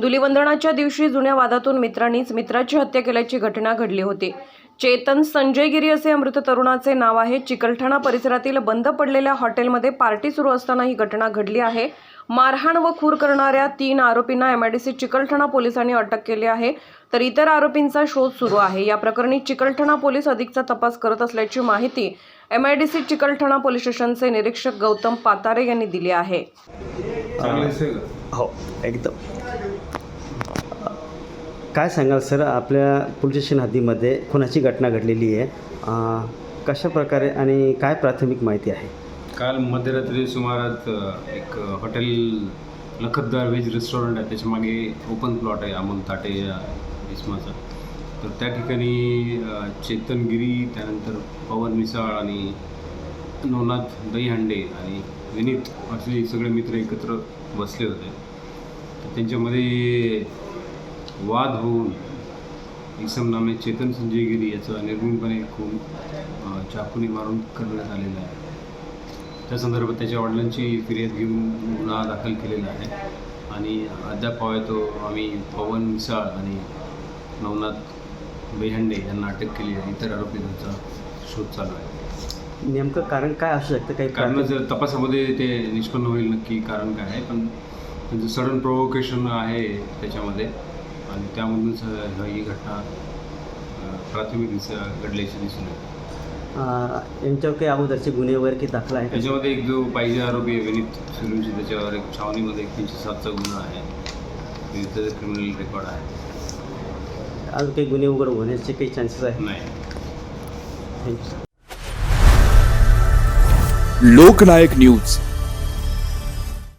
धुलीवंदनाच्या दिवशी जुन्या वादातून मित्रांनीच मित्राची हत्या केल्याची घटना घडली होती. चेतन संजय गिरी असे अमृत तरुणाचे नाव आहे. चिकलठाणा परिसरातील बंद पडलेल्या हॉटेलमध्ये पार्टी सुरू असताना ही घटना घडली आहे. मारहाण व खूर करणाऱ्या तीन आरोपींना एमआयडीसी चिकलठाणा पोलिसांनी अटक केली आहे. तर इतर आरोपींचा शोध सुरू आहे. या प्रकरणी चिकलठाणा पोलीस अधिकचा तपास करत असल्याची माहिती एमआयडीसी चिकलठाणा पोलीस स्टेशनचे निरीक्षक गौतम पातारे यांनी दिली आहे. हो. एकदम. काय सांगाल सर आपल्या पोलीस स्टेशन हद्दीमध्ये खुनाची घटना घडलेली आहे? कशा प्रकारे आणि काय प्राथमिक माहिती आहे? काल मध्यरात्री सुमारात एक हॉटेल लखतदार व्हेज रेस्टॉरंट आहे. त्याच्यामागे ओपन प्लॉट आहे अमोल ताटे या इसमाचा. तर त्या ठिकाणी अ, चेतन गिरी त्यानंतर पवन मिसाळ आणि नवनाथ दहीहंडे आणि विनीत असे सगळे मित्र एकत्र बसले होते. तर त्यांच्यामध्ये वाद होऊन इसम नामे चेतन संजय गिरी याचं निर्मूलपणे खून चाकूने मारून करण्यात आलेलं आहे. त्या संदर्भात त्याच्या वडिलांची फिर्याद घेऊन गुन्हा दाखल केलेला आहे. आणि अद्याप हवा तो आम्ही पवन मिसाळ आणि नवनाथ बेहंडे यांना अटक केली आहे. इतर आरोपींचा शोध चालू आहे. नेमकं कारण काय असू शकतं? काही कारण जर तपासामध्ये ते निष्पन्न होईल नक्की कारण काय आहे पण त्यांचं सडन प्रोवोकेशन आहे त्याच्यामध्ये. आणि त्यामधूनच ही घटना प्राथमिक घडल्याची दिसून येते. यांच्यावर काही अगोदरचे गुन्हे वगैरे काही दाखल आहे? त्याच्यामध्ये एक जो पाहिजे आरोपी आहे विनीत सुरुंची त्याच्यावर एक छावणीमध्ये एक तीनशे सातचा गुन्हा आहे. विरुद्ध क्रिमिनल रेकॉर्ड आहे. अजून काही गुन्हे उघड होण्याचे काही चान्सेस आहे नाही. Thank you Loknayak news.